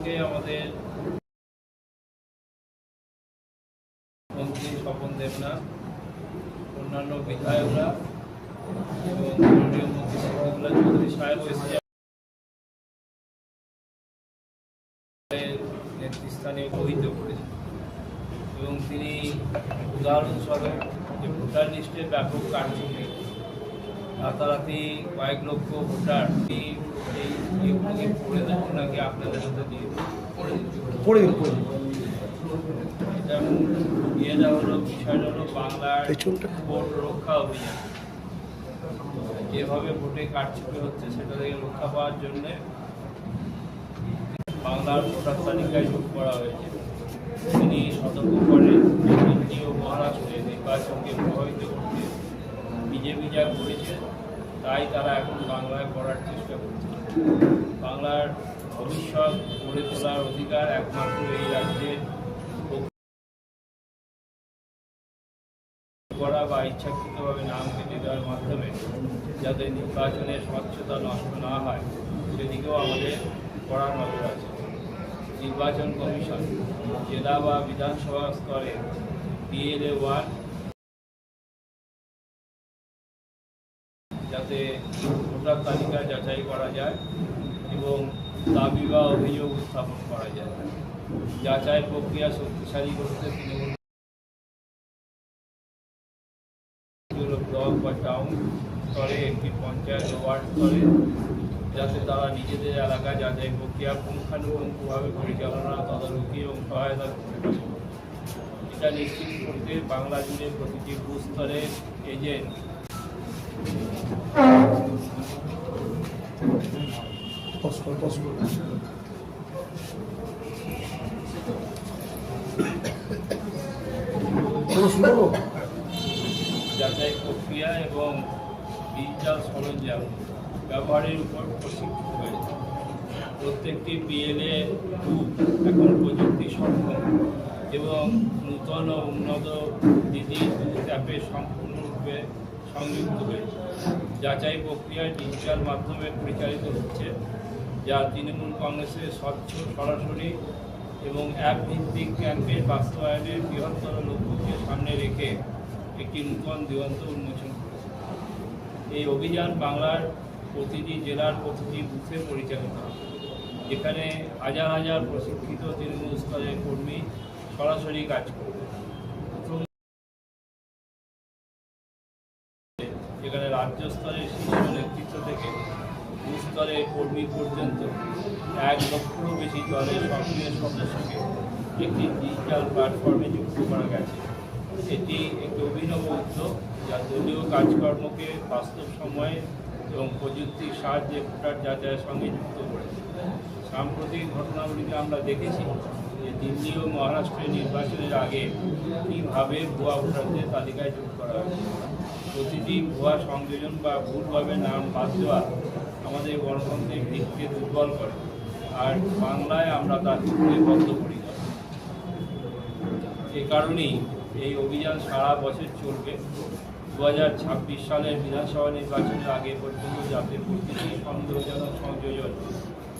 আমাদের মন্ত্রী স্বপন দেবনাথ, অন্যান্য বিধায়করা এবং কেন্দ্রীয় মন্ত্রী শফিকুল্লাহ চৌধুরী সাহেব এসে নেতৃস্থানীয় গহিত করেছেন এবং তিনি উদাহরণস্বরূপ যে ভোটার লিস্টের ব্যাপক কারচুপি রাতারাতি কয়েক লক্ষ ভোটার যেভাবে ভোটে কারচুপি হচ্ছে, সেটা থেকে রক্ষা পাওয়ার জন্য বাংলার ভোটার তালিকায় যোগ করা হয়েছে। তিনি সতর্ক করেন যে ও মহারাষ্ট্রে নির্বাচনকে প্রভাবিত করতে বিজেপি যা করেছে তাই তারা এখন বাংলায় করার চেষ্টা করছে। বাংলার ভবিষ্যৎ গড়ে তোলার অধিকার একমাত্র এই রাজ্যে করা বা ইচ্ছাকৃতভাবে নাম কেটে দেওয়ার মাধ্যমে যাতে নির্বাচনের স্বচ্ছতা নষ্ট না হয়, সেদিকেও আমাদের কড়া নজর আছে। নির্বাচন কমিশন, জেলা বা বিধানসভা স্তরে ডিএলএ ওয়ান যাতে ভোটার তালিকা যাচাই করা যায় এবং দাবি বা অভিযোগ উত্থাপন করা যায়। যাচাই প্রক্রিয়া শক্তিশালী করতে তৃণমূল ব্লক বা টাউন স্তরে একটি পঞ্চায়েত ওয়ার্ড স্তরে যাতে তারা নিজেদের এলাকা যাচাই প্রক্রিয়া পুঙ্খানুপুঙ্খভাবে পরিচালনা, তদারকি এবং সহায়তা করতে এটা নিশ্চিত করতে বাংলা জুড়ে প্রতিটি বুথ স্তরে এজেন্ট পজ কর পজ কর কোনো শুনব যাচাই প্রক্রিয়া এবং ডিজিটাল সরঞ্জাম ব্যবহারের উপর প্রশিক্ষিত হয়েছে। প্রত্যেকটি পিএলএ বুথ এখন প্রযুক্তি সক্ষম এবং নূতন ও উন্নত বুথ অ্যাপে সম্পূর্ণরূপে সংযুক্ত হয়েছে যাচাই প্রক্রিয়া ডিজিটাল মাধ্যমে পরিচালিত হচ্ছে, যা তৃণমূল কংগ্রেসের স্বচ্ছ সরাসরি এবং অ্যাপ ভিত্তিক ক্যাম্পেইন বাস্তবায়নের বৃহত্তর লক্ষ্যকে সামনে রেখে একটি নূতন দিগন্ত উন্মোচন করেছে। এই অভিযান বাংলার প্রতিটি জেলার প্রতিটি বুথে পরিচালিত যেখানে হাজার হাজার প্রশিক্ষিত তৃণমূল স্তরের কর্মী সরাসরি কাজ করবে প্রথম যেখানে রাজ্য স্তরের শীর্ষ নেতৃত্ব থেকে বুথ স্তরের কর্মী পর্যন্ত এক লক্ষেরও বেশি দলের সক্রিয় সদস্যকে একটি ডিজিটাল প্ল্যাটফর্মে যুক্ত করা গেছে। এটি একটি অভিনব উদ্যোগ যা দলীয় কাজকর্মকে বাস্তব সময়ে এবং প্রযুক্তির সাহায্যে ভোটার যাচাইয়ের সঙ্গে যুক্ত করেছে। সাম্প্রতিক ঘটনাগুলিতে আমরা দেখেছি যে দিল্লি ও মহারাষ্ট্রের নির্বাচনের আগে কীভাবে ভুয়া ভোটারদের তালিকায় যোগ করা হয়েছে। প্রতিটি ভুয়া সংযোজন বা ভুলভাবে নাম বাদ দেওয়া আমাদের গণতন্ত্রের ভিতকে দুর্বল করে। আর বাংলায় আমরা তার বিরুদ্ধে বদ্ধপরিকর এ কারণেই এই অভিযান সারা বছর চলবে। দু হাজার ছাব্বিশ সালের বিধানসভা নির্বাচনের আগে পর্যন্ত যাতে প্রতিটি সন্দেহজনক সংযোজন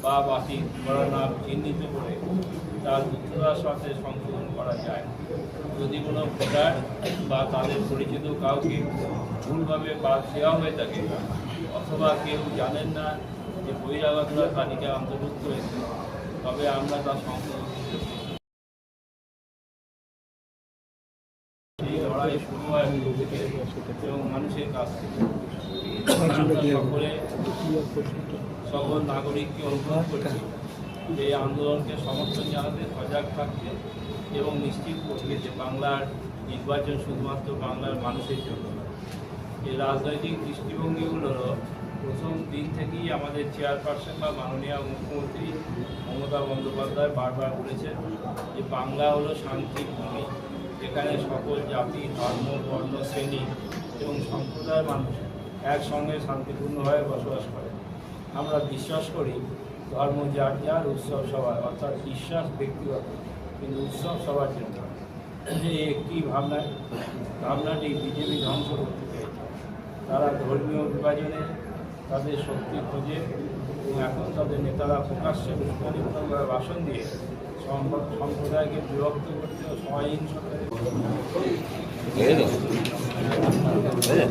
বা বাতিল করার নাম চিহ্নিত করে তার দ্রুততার সাথে সংশোধন করা যায়। যদি কোনো ভোটার বা তাদের পরিচিত কাউকে ভুলভাবে বাদ দেওয়া হয়ে থাকে, অথবা কেউ জানেন না যে বহিরাগতরা তালিকায় অন্তর্ভুক্ত হয়েছে, তবে আমরা তা সংশোধন এবং মানুষের কাছ থেকে। সকলে সকল নাগরিককে অনুরোধ করছি এই আন্দোলনকে সমর্থন জানাতে সজাগ থাকতে এবং নিশ্চিত করতে যে বাংলার নির্বাচন শুধুমাত্র বাংলার মানুষের জন্য এই রাজনৈতিক দৃষ্টিভঙ্গিগুলো প্রথম দিন থেকেই আমাদের চেয়ারপারসন বা মাননীয় মুখ্যমন্ত্রী মমতা বন্দ্যোপাধ্যায় বারবার বলেছেন যে বাংলা হলো শান্তির ভূমি। যেখানে সকল জাতি, ধর্ম, বর্ণ, শ্রেণি এবং সম্প্রদায়ের মানুষ একসঙ্গে শান্তিপূর্ণভাবে বসবাস করে। আমরা বিশ্বাস করি ধর্ম যার যার উৎসব সবার অর্থাৎ বিশ্বাস ব্যক্তিগত, কিন্তু উৎসব সবার জন্য এই একটি ভাবনা, ভাবনাটি বিজেপি ধ্বংস করতে পেরেছে তারা ধর্মীয় বিভাজনে তাদের শক্তি খোঁজে এবং এখন তাদের নেতারা প্রকাশ্যে করার ভাষণ দিয়ে সম্প- সম্প্রদায়কে বিভক্ত করতে ও? বুঝলে?